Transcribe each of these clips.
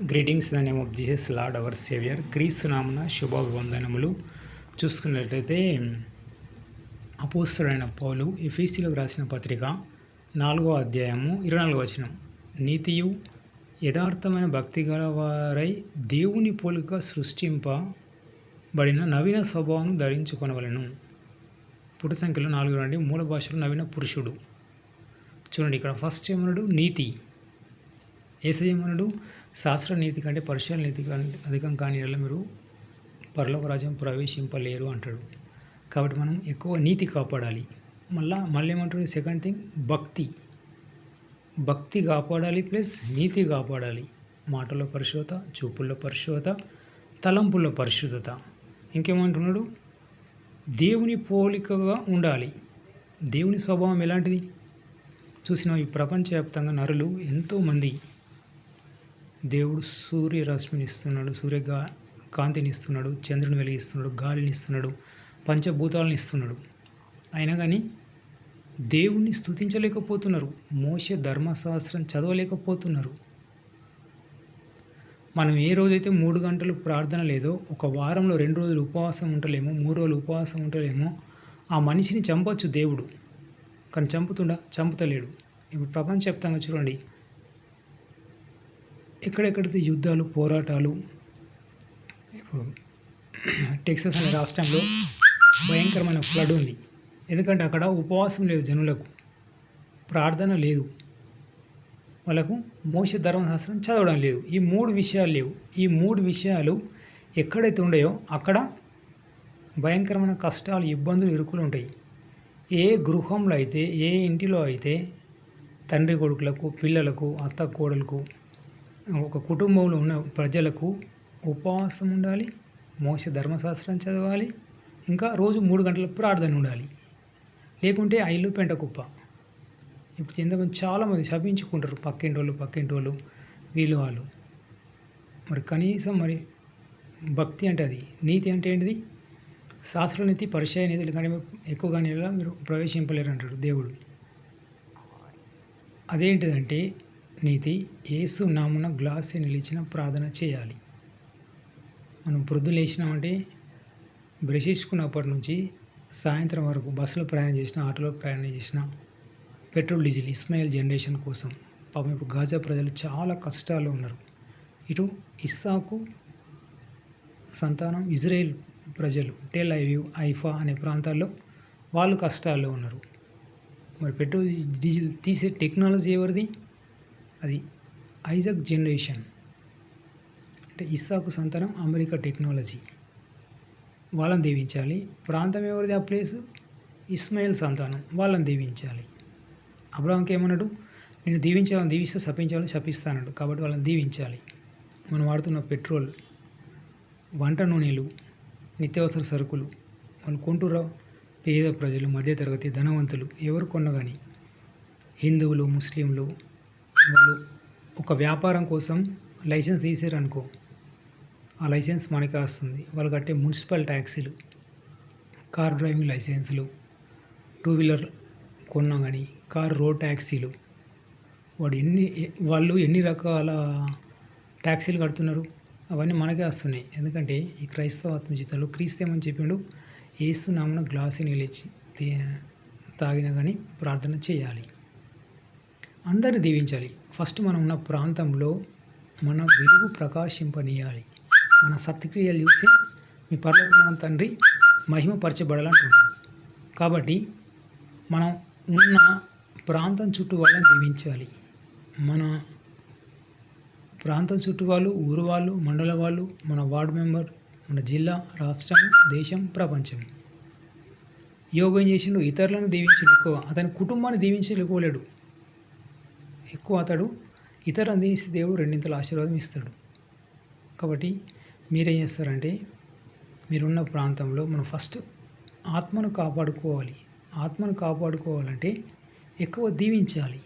Greetings the name of Jesus lord our saviour క్రీస్తు నామన శుభాభివందనములు. చూసుకున్నట్లయితే అపోస్తుడైన పౌలు ఎఫీసీలకు రాసిన పత్రిక నాలుగో అధ్యాయము ఇరవై నాలుగో వచనం. నీతియు యథార్థమైన భక్తి గలవారై దేవుని పోలిక సృష్టింపబడిన నవీన స్వభావం ధరించుకొనవలెను. పుట సంఖ్యలో నాలుగు నుండి మూల భాషలో నవీన పురుషుడు. చూడండి ఇక్కడ ఫస్ట్ ఏమన్నాడు? నీతి. ఏసయమనుడు శాస్త్ర నీతి కంటే పరిశీలన నీతి కంటే అధికం కాని మీరు పరలోక రాజ్యం ప్రవేశింపలేరు అంటాడు. కాబట్టి మనం ఎక్కువ నీతి కాపాడాలి. మళ్ళా మళ్ళీ ఏమంటాడు సెకండ్ థింగ్ భక్తి. భక్తి కాపాడాలి ప్లస్ నీతి కాపాడాలి. మాటల్లో పరిశుభ్రత చూపుల్లో పరిశుభ్రత తలంపుల్లో పరిశుద్ధత. ఇంకేమంటున్నాడు? దేవుని పోలికగా ఉండాలి. దేవుని స్వభావం ఎలాంటిది? చూసిన ఈ ప్రపంచవ్యాప్తంగా నరులు ఎంతోమంది దేవుడు సూర్యరశ్మిని ఇస్తున్నాడు సూర్య కాంతినిస్తున్నాడు కాంతిని ఇస్తున్నాడు చంద్రుని వెలిగిస్తున్నాడు గాలిని ఇస్తున్నాడు పంచభూతాలను ఇస్తున్నాడు. అయినా కానీ దేవుణ్ణి స్తుతించలేకపోతున్నారు. మోస ధర్మశాస్త్రం చదవలేకపోతున్నారు. మనం ఏ రోజైతే మూడు గంటలు ప్రార్థన లేదో ఒక వారంలో రెండు రోజులు ఉపవాసం ఉండలేమో మూడు రోజులు ఉపవాసం ఉండలేమో ఆ మనిషిని చంపొచ్చు దేవుడు. కానీ చంపుతుండ? చంపుతలేడు. ఇప్పుడు ప్రపంచవ్యాప్తంగా చూడండి ఎక్కడెక్కడైతే యుద్ధాలు పోరాటాలు? ఇప్పుడు టెక్సస్ అనే రాష్ట్రంలో భయంకరమైన ఫ్లడ్ ఉంది. ఎందుకంటే అక్కడ ఉపవాసం లేదు జనులకు. ప్రార్థన లేదు. వాళ్ళకు మోస ధర్మశాస్త్రం చదవడం లేదు. ఈ మూడు విషయాలు లేవు. ఈ మూడు విషయాలు ఎక్కడైతే ఉన్నాయో అక్కడ భయంకరమైన కష్టాలు ఇబ్బందులు ఇరుకులు ఉంటాయి. ఏ గృహంలో అయితే ఏ ఇంటిలో అయితే తండ్రి కొడుకులకు పిల్లలకు అత్త కోడలకు ఒక కుటుంబంలో ఉన్న ప్రజలకు ఉపవాసం ఉండాలి మోస ధర్మశాస్త్రం చదవాలి ఇంకా రోజు మూడు గంటల ప్రార్థన ఉండాలి. లేకుంటే ఆ ఇల్లు పెంట కుప్ప. ఇప్పుడు ఎంతమంది చాలామంది శపించుకుంటారు పక్కింటి వాళ్ళు పక్కింటి వాళ్ళు వీళ్ళు. వాళ్ళు మరి కనీసం మరి భక్తి అంటే అది. నీతి అంటే ఏంటిది? శాస్త్రనీతి పరిచయ నీతి కానీ ఎక్కువగా నెల మీరు ప్రవేశింపలేరు అంటాడు దేవుడు. అదేంటిదంటే నీతి ఏసు నామున గ్లాస్ నిలిచిన ప్రార్థన చేయాలి. మనం ప్రొద్దు లేచినామంటే బ్రష్ చేసుకున్నప్పటి నుంచి సాయంత్రం వరకు బస్సులో ప్రయాణం చేసిన ఆటోలో ప్రయాణం చేసిన పెట్రోల్ డీజిల్ ఇస్మాయిల్ జనరేషన్ కోసం పాపం ఇప్పుడు గాజా ప్రజలు చాలా కష్టాల్లో ఉన్నారు. ఇటు ఇస్సాకు సంతానం ఇజ్రాయెల్ ప్రజలు టెల్ ఐవ్యూ ఐఫా అనే ప్రాంతాల్లో వాళ్ళు కష్టాల్లో ఉన్నారు. మరి పెట్రోల్ డీజిల్ తీసే టెక్నాలజీ ఎవరిది? అది ఐజక్ జనరేషన్. అంటే ఇస్సాకు సంతానం అమెరికా టెక్నాలజీ. వాళ్ళని దీవించాలి. ప్రాంతం ఎవరిది ఆ ప్లేస్? ఇస్మాయిల్ సంతానం. వాళ్ళని దీవించాలి. అబ్రాహంకి ఏమన్నాడు? నేను దీవించాలని దీవిస్తే శపించాలని శపిస్తానడు కాబట్టి వాళ్ళని దీవించాలి. మనం వాడుతున్న పెట్రోల్ వంట నూనెలు నిత్యావసర సరుకులు వాళ్ళు కొంటురా పేద ప్రజలు మధ్యతరగతి ధనవంతులు ఎవరు కొన్న కానీ హిందువులు ముస్లింలు వాళ్ళు ఒక వ్యాపారం కోసం లైసెన్స్ తీసారనుకో ఆ లైసెన్స్ మనకి వస్తుంది. వాళ్ళు కట్టే మున్సిపల్ ట్యాక్సీలు కార్ డ్రైవింగ్ లైసెన్సులు టూ వీలర్ కొన్నా కానీ కార్ రోడ్ ట్యాక్సీలు వాడు ఎన్ని వాళ్ళు ఎన్ని రకాల ట్యాక్సీలు కడుతున్నారు అవన్నీ మనకే వస్తున్నాయి. ఎందుకంటే ఈ క్రైస్తవ ఆత్మజీతంలో క్రీస్తేమని చెప్పిండు? ఏసు నామన గ్లాసు నిలిచి తాగినా కానీ ప్రార్థన చేయాలి. అందరిని దీవించాలి. ఫస్ట్ మనం ఉన్న ప్రాంతంలో మన వెలుగు ప్రకాశింపనీయాలి. మన సత్క్రియలు చూసి మీ పర్లకు మనం తండ్రి మహిమపరచబడాలంటున్నాడు కాబట్టి మనం ఉన్న ప్రాంతం చుట్టూ వాళ్ళని దీవించాలి. మన ప్రాంతం చుట్టూ వాళ్ళు ఊరు వాళ్ళు మండల వాళ్ళు మన వార్డు మెంబర్ మన జిల్లా రాష్ట్రం దేశం ప్రపంచం. యోగం చేసిండు? ఇతరులను దీవించడు ఎక్కువ. అతని కుటుంబాన్ని దీవించలేకోలేడు ఎక్కువ అతడు ఇతర దీవిస్తే దేవుడు రెండింతల ఆశీర్వాదం ఇస్తాడు. కాబట్టి మీరేం చేస్తారంటే మీరున్న ప్రాంతంలో మనం ఫస్ట్ ఆత్మను కాపాడుకోవాలి. ఆత్మను కాపాడుకోవాలంటే ఎక్కువ దీవించాలి.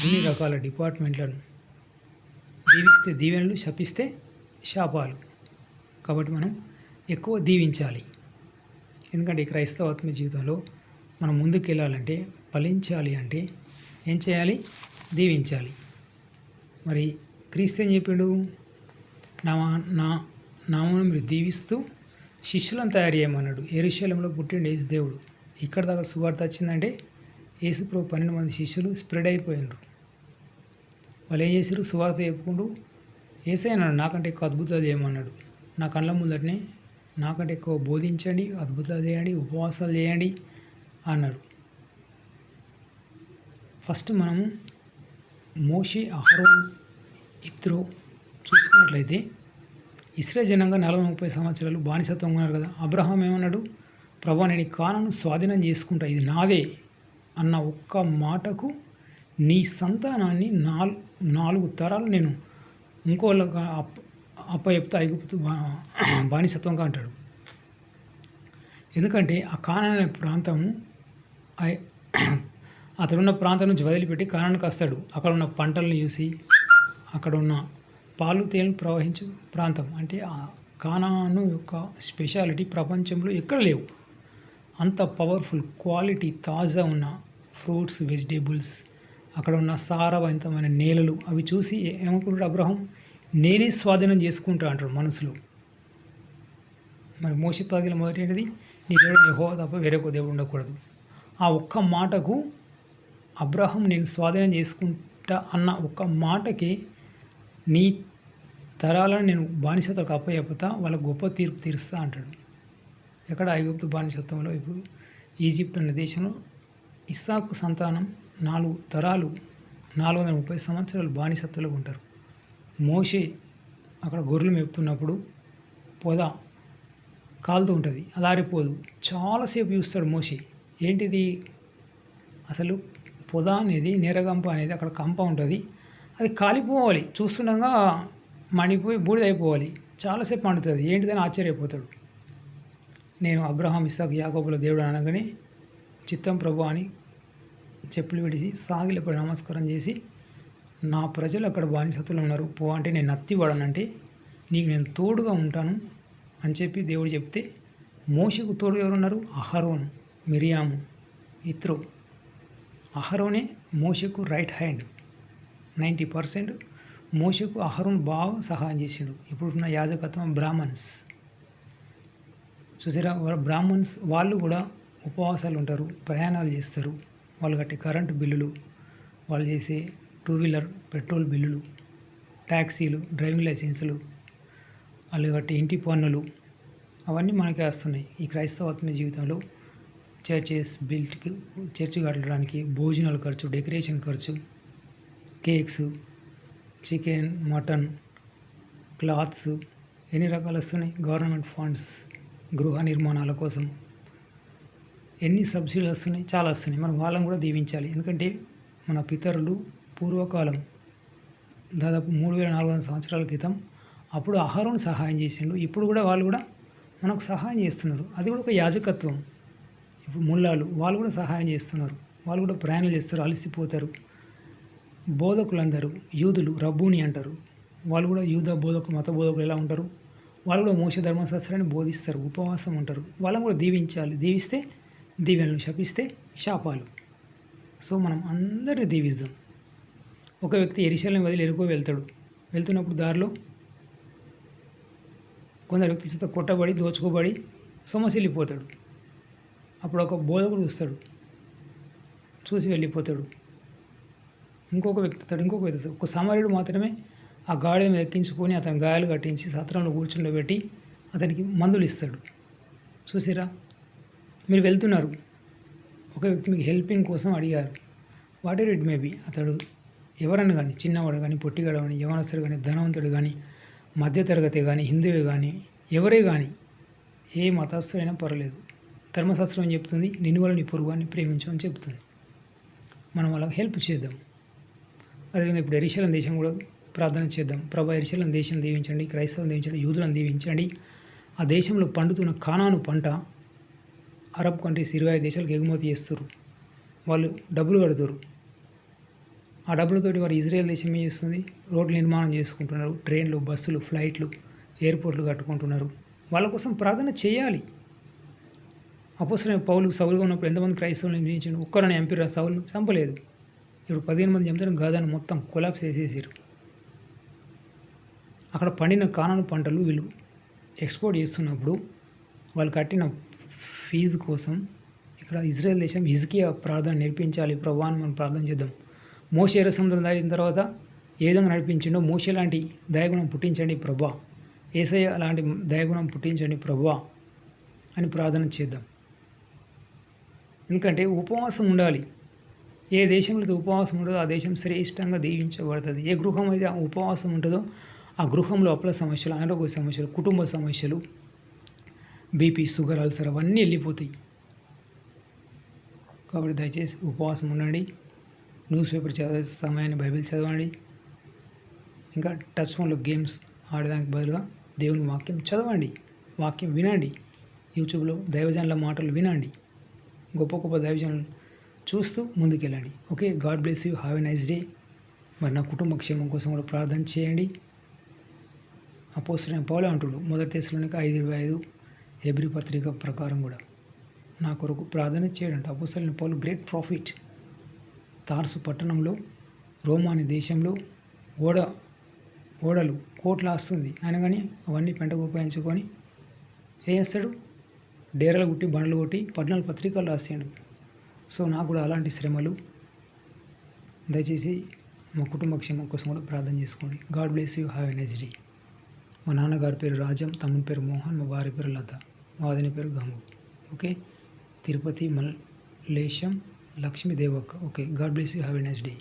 అన్ని రకాల డిపార్ట్మెంట్లను దీవిస్తే దీవెనలు శపిస్తే శాపాలు. కాబట్టి మనం ఎక్కువ దీవించాలి. ఎందుకంటే క్రైస్తవాత్మ జీవితంలో మనం ముందుకు వెళ్ళాలంటే ఫలించాలి అంటే ఏం చేయాలి? దీవించాలి. మరి క్రీస్తు ఏం చెప్పిండు? నా నా నామను మీరు దీవిస్తూ శిష్యులను తయారు చేయమన్నాడు. ఎరుశలంలో పుట్టిండు యేసు దేవుడు. ఇక్కడ దాకా సువార్త వచ్చిందంటే యేసు ప్రభు పన్నెండు మంది శిష్యులు స్ప్రెడ్ అయిపోయినారు. వాళ్ళు ఏం చేశారు సువార్త చెప్పుకుంటూ ఏసైనాడు అన్నాడు నాకంటే ఎక్కువ అద్భుతాలు చేయమన్నాడు. నా కళ్ళ ముందటనే నాకంటే ఎక్కువ బోధించండి అద్భుతాలు చేయండి ఉపవాసాలు చేయండి అన్నాడు. ఫస్ట్ మనము మోషి అహరోన్ ఇత్రో చూసుకున్నట్లయితే ఇస్రాయల్ జనంగా నలభై ముప్పై సంవత్సరాలు బానిసత్వం ఉన్నారు కదా. అబ్రహాం ఏమన్నాడు? ప్రభా నేను కానను స్వాధీనం చేసుకుంటా. ఇది నాదే అన్న ఒక్క మాటకు నీ సంతానాన్ని నాలుగు నాలుగు తరాలు నేను ఇంకోళ్ళకి అప్ప అప్ప చెప్తా ఐగుప్తు బానిసత్వంగా అంటాడు. ఎందుకంటే ఆ కాన అనే ప్రాంతం ఐ- అతడున్న ప్రాంతం నుంచి వదిలిపెట్టి కానానికి వస్తాడు. అక్కడ ఉన్న పంటలను చూసి అక్కడ ఉన్న పాలు తేనెలు ప్రవహించే ప్రాంతం. అంటే ఆ కానాను యొక్క స్పెషాలిటీ ప్రపంచంలో ఎక్కడ లేవు. అంత పవర్ఫుల్ క్వాలిటీ తాజా ఉన్న ఫ్రూట్స్ వెజిటేబుల్స్ అక్కడ ఉన్న సారవంతమైన నేలలు అవి చూసి ఏమనుకుంటాడు అబ్రహం? నేనే స్వాధీనం చేసుకుంటా అంటాడు మనసులో. మరి మోసే పగిల మొదటి ఏంటిది? నీ దేవుడు యహో తప్ప వేరే ఒక దేవుడు ఉండకూడదు. ఆ ఒక్క మాటకు అబ్రహం నేను స్వాధీనం చేసుకుంటా అన్న ఒక్క మాటకి నీ తరాలను నేను బానిసత్వం అప్పచెప్పుతా వాళ్ళ గొప్ప తీర్పు తీరుస్తా అంటాడు. ఎక్కడ ఐగుప్తు బానిసత్వంలో? ఇప్పుడు ఈజిప్ట్ అనే దేశంలో ఇస్సాకు సంతానం నాలుగు తరాలు నాలుగు వందల ముప్పై సంవత్సరాలు బానిసత్తులుగా ఉంటారు. మోషే అక్కడ గొర్రెలు మేపుతున్నప్పుడు పొద కాలుతూ ఉంటుంది అది ఆరిపోదు. చాలాసేపు చూస్తాడు మోషే. ఏంటిది? అసలు పొద అనేది నేరగంప అనేది అక్కడ కంప ఉంటుంది. అది కాలిపోవాలి. చూస్తుండగా మండిపోయి బూడిదైపోవాలి చాలాసేపు మండుతుంది. ఏంటిదని ఆశ్చర్యపోతాడు. నేను అబ్రహాం ఇసాక్ యాకోబుల దేవుడు అనగానే చిత్తం ప్రభు అని చెప్పులు విడిచి సాగిలపడి నమస్కారం చేసి నా ప్రజలు అక్కడ బానిసత్తులు ఉన్నారు. పో అంటే నేను నత్తి వాడనంటే నీకు నేను తోడుగా ఉంటాను అని చెప్పి దేవుడు చెప్తే మోషకు తోడుగా ఎవరున్నారు? అహరోన్ మిరియాము ఇత్రో. అహరోనే మోషకు రైట్ హ్యాండ్. నైంటీ పర్సెంట్ మోషకు అహరోన్ బాగా సహాయం చేసిండు. ఇప్పుడున్న యాజకత్వం బ్రాహ్మణ్స్. చూసారా వాళ్ళ బ్రాహ్మణ్స్ వాళ్ళు కూడా ఉపవాసాలు ఉంటారు ప్రయాణాలు చేస్తారు. వాళ్ళు కట్టే కరెంటు బిల్లులు వాళ్ళు చేసే టూ వీలర్ పెట్రోల్ బిల్లులు ట్యాక్సీలు డ్రైవింగ్ లైసెన్సులు వాళ్ళు కట్టే ఇంటి పన్నులు అవన్నీ మనకే వస్తున్నాయి ఈ క్రైస్తవత్మ జీవితంలో. చర్చెస్ బిల్ట్కి చర్చి కట్టడానికి భోజనాల ఖర్చు డెకరేషన్ ఖర్చు కేక్స్ చికెన్ మటన్ క్లాత్స్ ఎన్ని రకాలు వస్తున్నాయి? గవర్నమెంట్ ఫండ్స్ గృహ నిర్మాణాల కోసం ఎన్ని సబ్సిడీలు వస్తున్నాయి? చాలా వస్తున్నాయి. మనం వాళ్ళని కూడా దీవించాలి. ఎందుకంటే మన పితరులు పూర్వకాలం దాదాపు మూడు వేల నాలుగు వందల సంవత్సరాల క్రితం అప్పుడు ఆహారం సహాయం చేసిండు. ఇప్పుడు కూడా వాళ్ళు కూడా మనకు సహాయం చేస్తున్నారు. అది కూడా ఒక యాజకత్వం. ముల్లాలు వాళ్ళు కూడా సహాయం చేస్తున్నారు. వాళ్ళు కూడా ప్రయాణాలు చేస్తారు అలసిపోతారు. బోధకులందరూ యూదులు రబ్బూని అంటారు. వాళ్ళు కూడా యూద బోధకులు మత బోధకులు ఎలా ఉంటారు? వాళ్ళు కూడా మోక్ష ధర్మశాస్త్రాన్ని బోధిస్తారు ఉపవాసం ఉంటారు. వాళ్ళని కూడా దీవించాలి. దీవిస్తే దీవెనలు శపిస్తే శాపాలు. సో మనం అందరినీ దీవిస్తాం ఒక వ్యక్తి ఎరిశల్ని వదిలి ఎరుకో వెళ్తాడు. వెళ్తున్నప్పుడు దారిలో కొందరు వ్యక్తి చేత కొట్టబడి దోచుకోబడి సొమ్మసిల్లిపోతాడు. అప్పుడు ఒక బోధకుడు చూస్తాడు చూసి వెళ్ళిపోతాడు. ఇంకొక వ్యక్తి అతడు ఇంకొక వ్యక్తి ఒక సమరుడు మాత్రమే ఆ గాడి మీద ఎక్కించుకొని అతని గాయాలు కట్టించి సత్రంలో కూర్చుండబెట్టి అతనికి మందులు ఇస్తాడు. చూసిరా? మీరు వెళ్తున్నారు. ఒక వ్యక్తి మీకు హెల్పింగ్ కోసం అడిగారు. Whatever it may be? అతడు ఎవరన్నా కానీ చిన్నవాడు కానీ పొట్టిగాడు కానీ యవనస్తుడు కానీ ధనవంతుడు కానీ మధ్యతరగతి కానీ హిందువే కానీ ఎవరే కానీ ఏ మతస్థుడైనా పర్వాలేదు. ధర్మశాస్త్రం ఏం చెప్తుంది? నిన్ను వల్ల నీ ప్రేమించమని ప్రేమించు అని చెప్తుంది. మనం వాళ్ళకి హెల్ప్ చేద్దాం. అదేవిధంగా ఇప్పుడు ఎరిశలం దేశం కూడా ప్రార్థన చేద్దాం. ప్రభా ఎరిశలం దేశం దీవించండి క్రైస్తవం దీవించండి యూదులను దీవించండి. ఆ దేశంలో పండుతున్న కానాను పంట అరబ్ కంట్రీస్ ఇరవై ఐదు దేశాలకు ఎగుమతి చేస్తారు వాళ్ళు డబ్బులు కడుతారు ఆ డబ్బులతోటి వారు ఇజ్రాయెల్ దేశం ఏం చేస్తుంది? రోడ్లు నిర్మాణం చేసుకుంటున్నారు. ట్రైన్లు బస్సులు ఫ్లైట్లు ఎయిర్పోర్ట్లు కట్టుకుంటున్నారు. వాళ్ళ కోసం ప్రార్థన చేయాలి. అపోసరైన పౌలు సౌలుగా ఉన్నప్పుడు ఎంతమంది క్రైస్తవులను నియమించాడు ఒక్కరని ఎంపీ సౌలు? చంపలేదు. ఇప్పుడు పదిహేను మంది చంపుతారు గాదాను మొత్తం కొలాప్స్ చేసేసారు అక్కడ పండిన కానను పంటలు వీళ్ళు ఎక్స్పోర్ట్ చేస్తున్నప్పుడు వాళ్ళు కట్టిన ఫీజు కోసం ఇక్కడ ఇజ్రాయెల్ దేశం హిజ్కియా ప్రార్థన నేర్పించాలి. ప్రభావం మనం ప్రార్థన చేద్దాం. మోసే సముద్రం దాటిన తర్వాత ఏ విధంగా నడిపించిండో? మోసే లాంటి దయగుణం పుట్టించండి ప్రభా. ఏసయ్య లాంటి దయగుణం పుట్టించండి ప్రభా అని ప్రార్థన చేద్దాం. ఎందుకంటే ఉపవాసం ఉండాలి. ఏ దేశంలో ఉపవాసం ఉంటుందో ఆ దేశం శ్రేష్టంగా దీవించబడుతుంది. ఏ గృహం అయితే ఆ ఉపవాసం ఉంటుందో ఆ గృహంలో అప్పుల సమస్యలు అనారోగ్య సమస్యలు కుటుంబ సమస్యలు బీపీ షుగర్ అల్సర్ అవన్నీ వెళ్ళిపోతాయి. కాబట్టి దయచేసి ఉపవాసం ఉండండి. న్యూస్ పేపర్ చదివే సమయాన్ని బైబిల్ చదవండి. ఇంకా టచ్ ఫోన్లో గేమ్స్ ఆడడానికి బదులుగా దేవుని వాక్యం చదవండి. వాక్యం వినండి. యూట్యూబ్లో దైవజనుల మాటలు వినండి. గొప్ప గొప్ప దైవజనులు చూస్తూ ముందుకెళ్ళండి. Okay? God bless you. Have a nice day. మరి నా కుటుంబ క్షేమం కోసం కూడా ప్రార్థన చేయండి. అపోస్తున్న పౌలు అంటుడు మొదటి దేశంలోనికి ఐదు ఇరవై ఐదు ఎబ్రి పత్రిక ప్రకారం కూడా. నా కొరకు ప్రార్థన చేయడంట అపోస్తున్న పౌలు గ్రేట్ ప్రాఫిట్. తార్సు పట్టణంలో రోమాని దేశంలో ఓడ ఓడలు కోట్లు వస్తుంది ఆయన కానీ అవన్నీ పెంట ఉపయోగించుకొని ఏం చేస్తాడు? డేరలు కొట్టి బండ్లు కొట్టి పద్నాలుగు పత్రికలు రాసాడు. సో నాకు కూడా అలాంటి శ్రమలు. దయచేసి మా కుటుంబ క్షేమం కోసం కూడా ప్రార్థన చేసుకోండి. God bless you have an day. మా నాన్నగారి పేరు రాజం తమ్ముని పేరు మోహన్ మా భార్య పేరు లత మా వదిన పేరు Gangu okay? Tirupati Mallesham Lakshmi Devakka okay? God bless you have an day.